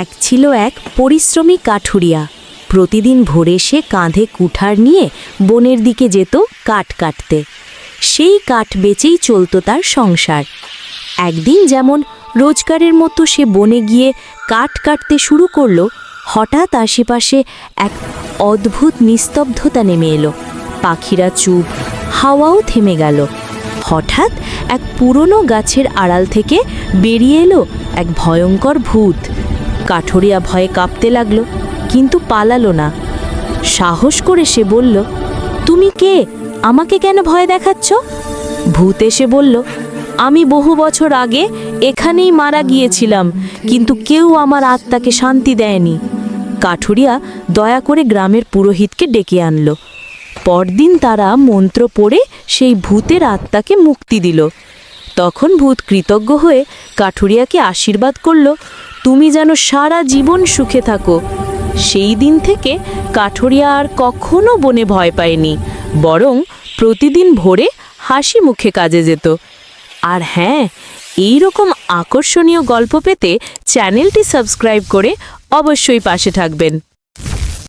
এক ছিল এক পরিশ্রমী কাঠুরিয়া। প্রতিদিন ভোরে সে কাঁধে কুঠার নিয়ে বনের দিকে যেত কাঠ কাটতে। সেই কাঠ বেচেই চলতো তার সংসার। একদিন যেমন রোজগারের মতো সে বনে গিয়ে কাঠ কাটতে শুরু করল, হঠাৎ আশেপাশে এক অদ্ভুত নিস্তব্ধতা নেমে এলো। পাখিরা চুপ, হাওয়াও থেমে গেল। হঠাৎ এক পুরনো গাছের আড়াল থেকে বেরিয়ে এলো এক ভয়ঙ্কর ভূত। কাঠুরিয়া ভয়ে কাঁপতে লাগল, কিন্তু পালালো না। সাহস করে সে বলল, তুমি কে? আমাকে কেন ভয় দেখাচ্ছ? ভূত এসে বলল, আমি বহু বছর আগে এখানেই মারা গিয়েছিলাম, কিন্তু কেউ আমার আত্মাকে শান্তি দেয়নি। কাঠুরিয়া দয়া করে গ্রামের পুরোহিতকে ডেকে আনলো। পরদিন তারা মন্ত্র পড়ে সেই ভূতের আত্মাকে মুক্তি দিল। তখন ভূত কৃতজ্ঞ হয়ে কাঠুরিয়াকে আশীর্বাদ করল, তুমি যেন সারা জীবন সুখে থাকো। সেই দিন থেকে কাঠুরিয়া আর কখনো বনে ভয় পায়নি, বরং প্রতিদিন ভোরে হাসি মুখে কাজে যেত। আর হ্যাঁ এই রকম আকর্ষণীয় গল্প পেতে চ্যানেলটি সাবস্ক্রাইব করে অবশ্যই পাশে থাকবেন।